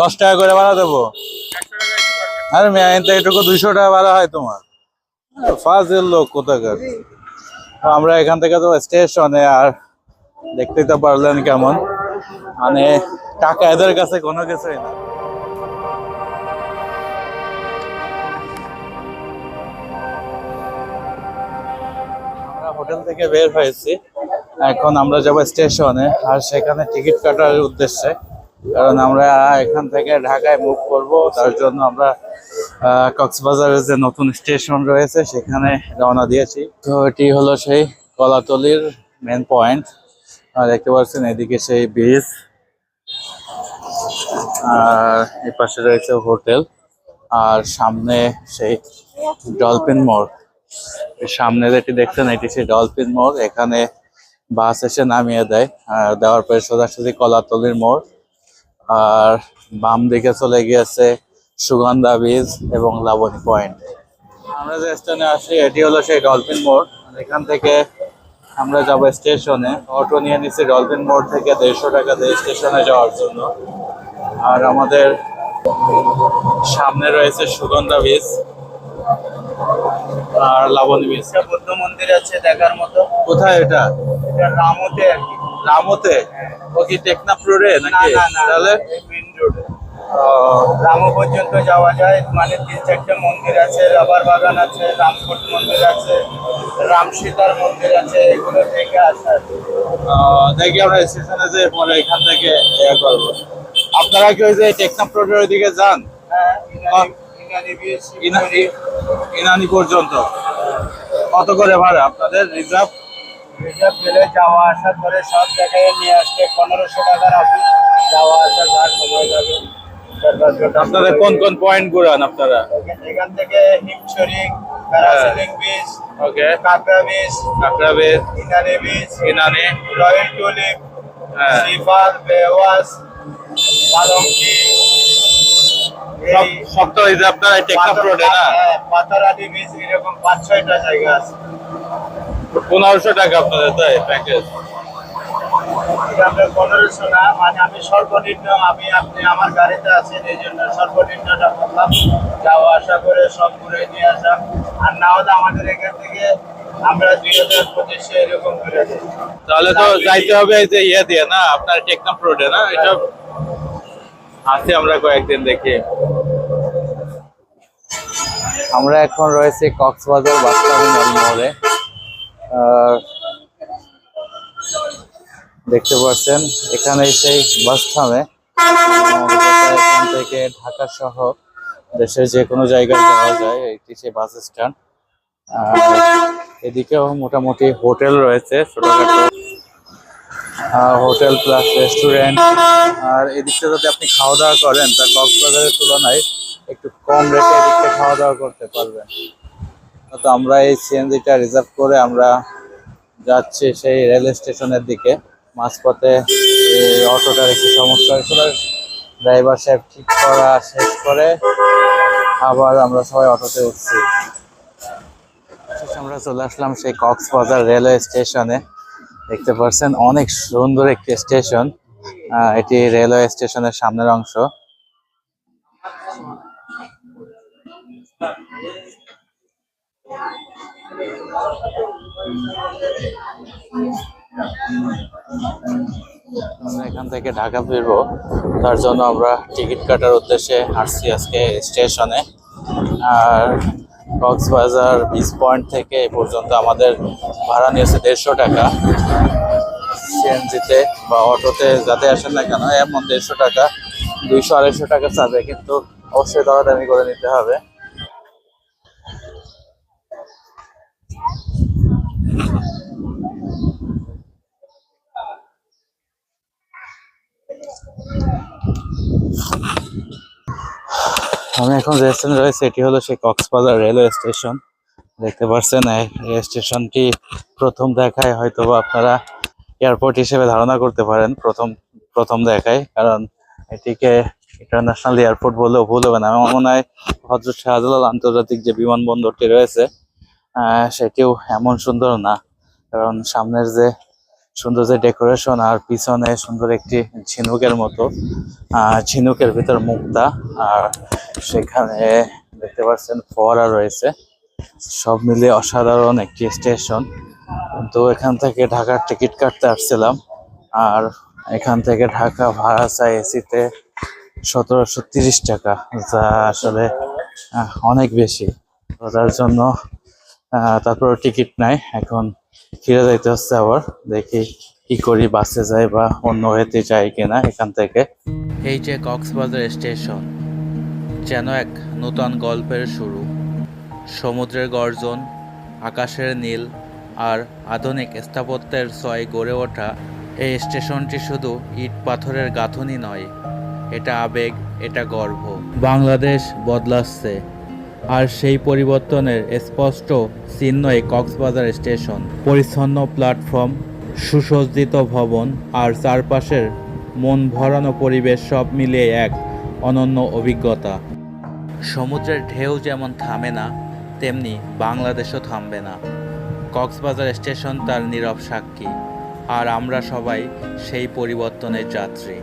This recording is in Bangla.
দশ টাকা করে ভাড়া দেবো। আরে মেয়ে তো এটুকু দুইশো টাকা ভাড়া হয় তোমার। ফাজের লোক কোথাকার। আমরা এখান থেকে তো স্টেশনে আর দেখতে তো পারলেন কেমন। মানে টাকা এদের কাছে, কোনো কিছুই না। হোটেল থেকে বের হয়েছি। এখন আমরা যাব স্টেশনে, আর সেখানে টিকিট কাটার উদ্দেশ্যে। কারণ আমরা এখান থেকে ঢাকায় মুভ করব, তার জন্য আমরা কক্সবাজারের যে নতুন স্টেশন রয়েছে, সেখানে রওনা দিয়েছি। তো এটি হলো সেই কলাতলির মেন পয়েন্ট আর দেখতে পাচ্ছেন, এদিকে সেই ব্রিজ আর এই পাশে রয়েছে হোটেল। আর সামনে সেই ডলফিন মোড়। সামনে যেটি দেখছেন, এটি সেই ডলফিন মোড়। এখানে বাস এসে নামিয়ে দেয়। আর দেওয়ার পরে সোজাসুজি কলাতলির মোড়। আর বাম দিকে চলে গিয়েছে সুগন্ধা বীজ এবং লাবণী পয়েন্ট। আমরা যে স্টেশনে আসি এটি হলো সেই ডলফিন মোড়। এখান থেকে আমরা যাব স্টেশনে। অটো নিয়ে নিচ্ছি ডলফিন মোড় থেকে দেড়শো টাকা দিয়ে স্টেশনে যাওয়ার জন্য। আর আমাদের সামনে রয়েছে সুগন্ধা বীজ আর লাবণী বীজ। বুদ্ধ মন্দির আছে দেখার মতো। কোথায় এটা? এটা রামতে আর কি। রামতে ও কি টেকনাফ রোডে নাকি? তাহলে? রামও পর্যন্ত যাওয়া যায় মানে তিন চারটে মন্দির আছে রাবার বাগান আছে রামকোট মন্দির আছে রাম সীতার মন্দির আছে এগুলো থেকে আসা দেখি আমরা স্টেশনে যে পরে এখান থেকে ইয়ে করব। আপনারা কি ওই যে টেকনাফ রোডের ওইদিকে যান? হ্যাঁ ইনানি পর্যন্ত। কত করে ভাড়া আপনাদের রিজার্ভ? রিজার্ভ গেলে যাওয়া আসা করে সব জায়গায় নিয়ে আসলে পনেরোশো টাকার অফিস যাওয়া আসা যার সময় যাবে আপনাদের কোন কোন পয়েন্ট ঘুরান আপনারা? এখান- থেকে হিমছড়ি প্যারাসেলিং বিচ ওকে। কাঁকড়া beach কাকরাবেদ Inani beach Inani. Royal tulip হ্যাঁ। শ্রীপাল বেওয়াস পালঙ্কি সব তো এই যে আপনার টেকনাফ রোডে না? হ্যাঁ, পাতারাদি বিচ এরকম পাঁচ ছয়টা জায়গা আছে। পনেরোশো টাকা আপনাদের তাই? প্যাকেজ আপনার পনেরোশো না মানে আমি সর্বনিম্ন আমি আপনি আমার গাড়িতে আছেন এই জন্য সর্বনিম্নটা বললাম। যাওয়া আসা করে সব ঘুরে নিয়ে আসা। আর না হলে আমাদের এখান থেকে আমরা দুই হাজার পঁচিশে এরকম যাই তাহলে তো যাইতে হবে এই যে ইয়ে দিয়ে না? আপনার টেকনাফ রোডে না? এটা আছে আমরা কয়েকদিন দেখি। আমরা এখন রয়েছি কক্সবাজার বাস টার্মিনাল মোড়ে। আর দেখতে পাচ্ছেন, এখানে সেই বাস থামে। এখান থেকে ঢাকা সহ দেশের যে কোনো জায়গায় যাওয়া যায়, এটি সেই বাস স্ট্যান্ড। এদিকেও মোটামুটি হোটেল রয়েছে, ছোটখাটো। Hotel plus restaurant. আর এদিকটা যদি আপনি খাওয়া দাওয়া করেন, তা কক্সবাজারের তুলনায় একটু কম রেটে এদিকটা খাওয়া দাওয়া করতে পারবেন। তো আমরা এই সিএনজিটা রিজার্ভ করে আমরা যাচ্ছি সেই রেল স্টেশনের দিকে। মাঝপথে অটোটার একটু সমস্যা হয়েছিল। ড্রাইভার সাহেব ঠিক করা শেষ করে আবার আমরা সবাই অটোতে উঠছি। আমরা চলে আসলাম সেই কক্সবাজার রেলওয়ে স্টেশনে দেখতে পাচ্ছেন অনেক সুন্দর একটি স্টেশন এটি রেলওয়ে স্টেশনের সামনের অংশ। আমরা এখান থেকে ঢাকা ফিরবো। তার জন্য আমরা টিকিট কাটার উদ্দেশ্যে আসছি আজকে স্টেশনে। আর কক্সবাজার বিচ পয়েন্ট থেকে এ পর্যন্ত আমাদের ভাড়া নিয়েছে দেড়শো টাকা। সিএনজিতে বা অটোতে যাতে আসেন না কেন, এমন দেড়শো টাকা। দুইশো আড়াইশো টাকা চাবে, কিন্তু অবশ্যই দরাদামি করে নিতে হবে। আমি এখন যে স্টেশনে রয়েছে, এটি হলো সেই কক্সবাজার রেলওয়ে স্টেশন। দেখতে পাচ্ছেন, এই স্টেশনটি প্রথম দেখায় হয়তো আপনারা এয়ারপোর্ট হিসেবে ধারণা করতে পারেন, প্রথম প্রথম দেখায়। কারণ এটিকে ইন্টারন্যাশনাল এয়ারপোর্ট বললেও ভুল হবে না। আমার মনে হয় হজরত শাহজালাল আন্তর্জাতিক যে বিমানবন্দরটি রয়েছে সেটিও এমন সুন্দর না। কারণ সামনের যে সুন্দর যে ডেকোরেশন আর পিছনে সুন্দর একটি ঝিনুকের মতো ঝিনুকের ভিতর মুক্তা, আর সেখানে দেখতে পাচ্ছেন ফোয়ারা রয়েছে। সব মিলিয়ে অসাধারণ একটি স্টেশন। তো এখান থেকে ঢাকার টিকিট কাটতে আসছিলাম, আর এখান থেকে ঢাকা ভাড়া চাই এসিতে সতেরোশো তিরিশ টাকা, যা আসলে অনেক বেশি। তার জন্য তারপর টিকিট নাই, এখন ফিরে যাইতে হচ্ছে আবার। দেখি কি করি, বাসে যাই বা অন্য হইতে যাই কিনা এখান থেকে। এই যে কক্সবাজার স্টেশন, যেন এক নূতন গল্পের শুরু। সমুদ্রের গর্জন, আকাশের নীল আর আধুনিক স্থাপত্যের ছয় গড়ে ওঠা, এই স্টেশনটি শুধু ইট পাথরের গাঁথনি নয়, এটা আবেগ, এটা গর্ব। বাংলাদেশ বদলাচ্ছে। আর সেই পরিবর্তনের স্পষ্ট চিহ্নই কক্সবাজার স্টেশন। পরিচ্ছন্ন প্ল্যাটফর্ম, সুসজ্জিত ভবন আর চারপাশের মন ভরানো পরিবেশ সব মিলিয়ে এক অনন্য অভিজ্ঞতা। সমুদ্রের ঢেউ যেমন থামে না, তেমনি বাংলাদেশও থামবে না। কক্সবাজার স্টেশন তার নীরব সাক্ষী, আর আমরা সবাই সেই পরিবর্তনের যাত্রী।